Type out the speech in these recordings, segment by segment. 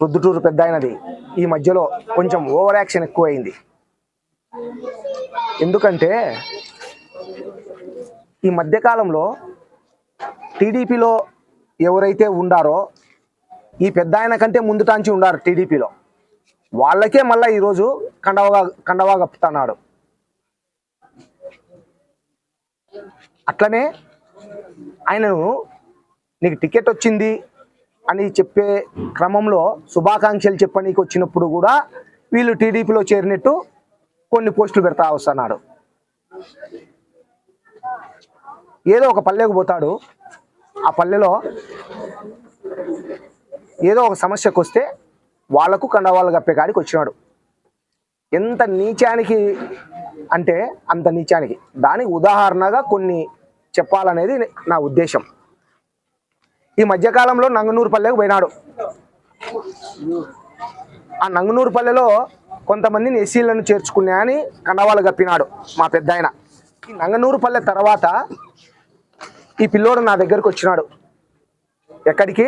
ప్రొద్దుటూరు పెద్ద అయినది ఈ మధ్యలో కొంచెం ఓవర్ యాక్షన్ ఎక్కువైంది. ఎందుకంటే ఈ మధ్యకాలంలో టీడీపీలో ఎవరైతే ఉండారో ఈ పెద్ద ఆయన కంటే ముందుటాంచి ఉండారు టీడీపీలో. వాళ్ళకే మళ్ళీ ఈరోజు కండవగా కండవా కప్పుతున్నాడు. అట్లనే ఆయనను నీకు టికెట్ వచ్చింది అని చెప్పే క్రమంలో శుభాకాంక్షలు చెప్పనీకి వచ్చినప్పుడు కూడా వీళ్ళు టీడీపీలో చేరినట్టు కొన్ని పోస్టులు పెడతా వస్తున్నాడు. ఏదో ఒక పల్లెకు పోతాడు. ఆ పల్లెలో ఏదో ఒక సమస్యకు వస్తే వాళ్ళకు కండవాళ్ళు కప్పే కాడికి వచ్చినాడు. ఎంత నీచానికి అంటే అంత నీచానికి. దానికి ఉదాహరణగా కొన్ని చెప్పాలనేది నా ఉద్దేశం. ఈ మధ్యకాలంలో నంగనూరు పల్లెకు పోయినాడు. ఆ నంగనూరు పల్లెలో కొంతమందిని ఎస్సీలను చేర్చుకునే అని కండవాళ్ళు కప్పినాడు మా పెద్ద ఆయన ఈ నంగనూరు పల్లె తర్వాత ఈ పిల్లోడు నా దగ్గరకు వచ్చినాడు. ఎక్కడికి?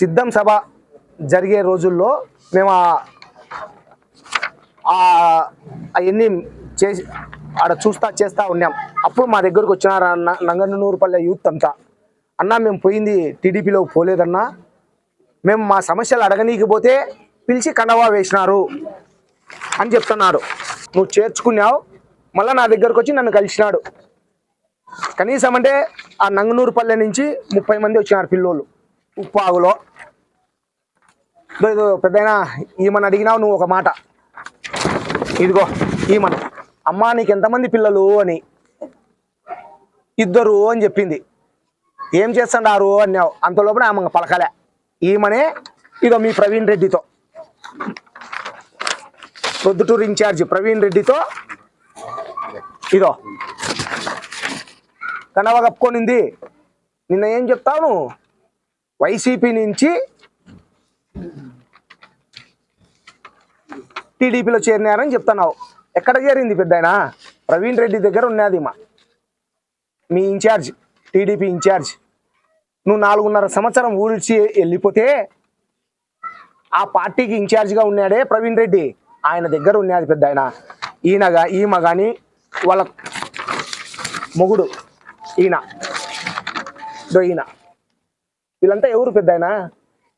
సిద్ధం సభ జరిగే రోజుల్లో మేము అవన్నీ చేసి ఆడ చూస్తా చేస్తూ ఉన్నాం. అప్పుడు మా దగ్గరకు వచ్చినారు నంగనూరుపల్లె యూత్ అంతా? అన్నా మేము పోయింది టీడీపీలోకి పోలేదన్నా. మేము మా సమస్యలు అడగనీకి పోతే పిలిచి కండవా వేసినారు అని చెప్తున్నాడు నువ్వు చేర్చుకున్నావు మళ్ళీ నా దగ్గరకు వచ్చి నన్ను కలిసినాడు. కనీసం అంటే ఆ నంగనూరుపల్లె నుంచి ముప్పై మంది వచ్చినారు పిల్లోళ్ళు ఉప్పాగులో ఇదో పెద్దయినా ఈమెను అడిగినావు నువ్వు ఒక మాట. ఇదిగో ఈమెను అమ్మా నీకు ఎంతమంది పిల్లలు? అని. ఇద్దరు అని చెప్పింది. ఏం చేస్తున్నారు అన్నావు? అంత లోపల ఆమె పలకలే. ఈమెనే ఇదో మీ ప్రవీణ్ రెడ్డితో. ప్రొద్దుటూరు ఇన్ఛార్జ్ ప్రవీణ్ రెడ్డితో ఇదో కనవ కప్పుకొనింది. నిన్న ఏం చెప్తావు వైసీపీ నుంచి టీడీపీలో చేరినారని చెప్తున్నావు. ఎక్కడ చేరింది పెద్దాయన? ప్రవీణ్ రెడ్డి దగ్గర ఉన్నది మా మీ ఇన్ఛార్జ్. TDP incharge. నువ్వు నాలుగున్నర సంవత్సరం ఊరిచి వెళ్ళిపోతే ఆ పార్టీకి ఇన్ఛార్జ్గా ఉన్నాడే ప్రవీణ్ రెడ్డి. ఆయన దగ్గర ఉన్నది పెద్ద ఆయన. ఈయనగా ఈమె కానీ వాళ్ళ మొగుడు ఈయన. ఈయన. వీళ్ళంతా ఎవరు పెద్ద ఆయన?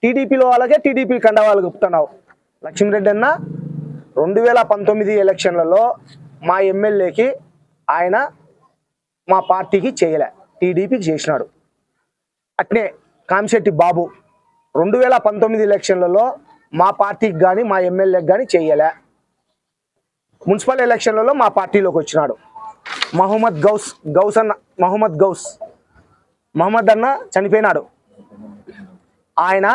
టీడీపీలో వాళ్ళకే టీడీపీ కండవాళ్ళు చెప్తున్నావు లక్ష్మీరెడ్డి అన్న రెండు వేల పంతొమ్మిది ఎలక్షన్లలో మా ఎమ్మెల్యేకి ఆయన మా పార్టీకి చేయలే. టీడీపీకి చేసినాడు. అట్నే కామిశెట్టి బాబు రెండు వేల పంతొమ్మిది ఎలక్షన్లలో మా పార్టీకి కానీ మా ఎమ్మెల్యేకి కానీ చేయలే. మున్సిపల్ ఎలక్షన్లలో మా పార్టీలోకి వచ్చినాడు. మహమ్మద్ గౌస్ గౌస్ అన్న మహమ్మద్ గౌస్. మహమ్మద్ అన్న చనిపోయినాడు. ఆయన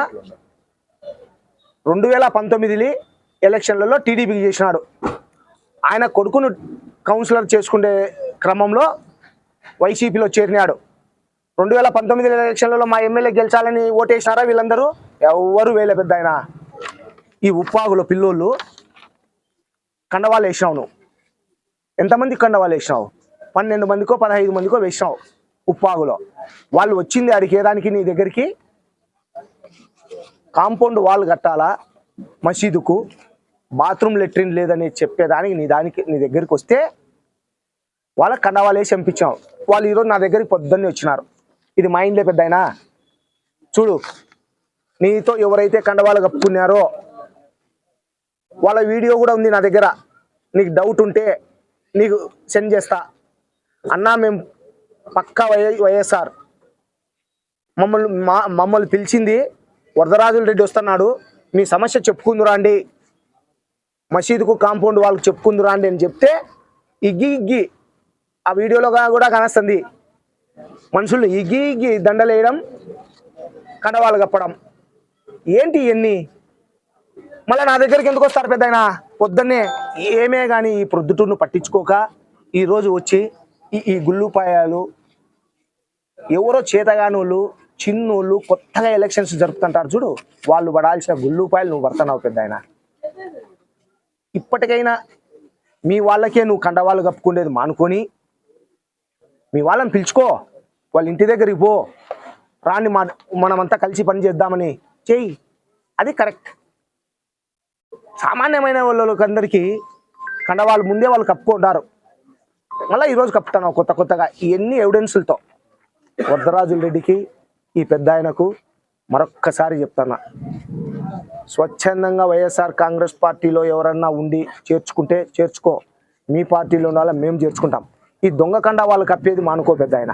రెండు వేల పంతొమ్మిది ఎలక్షన్లలో టీడీపీకి చేసినాడు. ఆయన కొడుకును కౌన్సిలర్ చేసుకునే క్రమంలో వైసీపీలో చేరినాడు. రెండు వేల పంతొమ్మిది ఎలక్షన్లలో మా ఎమ్మెల్యే గెలిచాలని ఓటేసినారా వీళ్ళందరూ? ఎవ్వరు వేలే పెద్ద ఆయన ఈ ఉప్పాగుల పిల్లోళ్ళు కండవాళ్ళు వేసినావు నువ్వు. ఎంతమంది కండవాళ్ళు వేసినావు పన్నెండు మందికో పదహైదు మందికో వేసినావు ఉప్పాగులో. వాళ్ళు వచ్చింది అడిగేదానికి నీ దగ్గరికి? కాంపౌండ్ వాల్ కట్టాలా? మసీదుకు? బాత్రూమ్ లెట్రిన్ లేదని చెప్పేదానికి నీ దానికి నీ దగ్గరికి వస్తే వాళ్ళకి కండవాళ్ళు వేసి వాళ్ళు ఈరోజు నా దగ్గరికి పొద్దున్నే వచ్చినారు. ఇది మా ఇంట్లో పెద్దయినా? చూడు నీతో ఎవరైతే కండవాళ్ళు కప్పుకున్నారో వాళ్ళ వీడియో కూడా ఉంది నా దగ్గర. నీకు డౌట్ ఉంటే నీకు సెండ్ చేస్తా. అన్నా మేము పక్కా వై వైఎస్ఆర్. మమ్మల్ని మా మమ్మల్ని పిలిచింది వరదరాజుల రెడ్డి వస్తున్నాడు. మీ సమస్య చెప్పుకుందురాండి మసీదుకు కాంపౌండ్ వాళ్ళకి చెప్పుకుందురాండి అని చెప్తే ఇగ్గి ఇగ్గి ఆ వీడియోలో కూడా కనస్తుంది. మనుషులు ఇగ్గి ఇగ్గి దండలేయడం కండవాళ్ళు కప్పడం. ఏంటి ఇవన్నీ మళ్ళీ నా దగ్గరికి ఎందుకు వస్తారు పెద్ద ఆయన పొద్దున్నే ఏమే కానీ ఈ ప్రొద్దుటూరును పట్టించుకోక ఈరోజు వచ్చి ఈ ఈ గుళ్ళుపాయాలు ఎవరో చేతగానోళ్ళు చిన్నోళ్ళు కొత్తగా ఎలక్షన్స్ జరుపుతుంటారు చూడు. వాళ్ళు పడాల్సిన గుళ్ళుపాయలు నువ్వు పడుతున్నావు పెద్ద ఆయన ఇప్పటికైనా మీ వాళ్ళకే నువ్వు కండవాళ్ళు కప్పుకునేది మానుకొని మీ వాళ్ళని పిలుచుకో. వాళ్ళ ఇంటి దగ్గరికి పో. రాండి మా మనమంతా కలిసి పని చేద్దామని. చెయ్యి. అది కరెక్ట్. సామాన్యమైన వాళ్ళకి అందరికీ కండవాళ్ళు ముందే వాళ్ళు కప్పుకుంటారు. మళ్ళీ ఈరోజు కప్పుతాను కొత్త కొత్తగా. ఇవన్నీ ఎవిడెన్సులతో వరదరాజుల రెడ్డికి ఈ పెద్ద ఆయనకు మరొక్కసారి చెప్తాను. స్వచ్ఛందంగా వైఎస్ఆర్ కాంగ్రెస్ పార్టీలో ఎవరన్నా ఉండి చేర్చుకుంటే చేర్చుకో. మీ పార్టీలో ఉండాలి మేము చేర్చుకుంటాం. ఈ దొంగకండ వాళ్ళు కప్పేది మానుకో పెద్ద ఆయన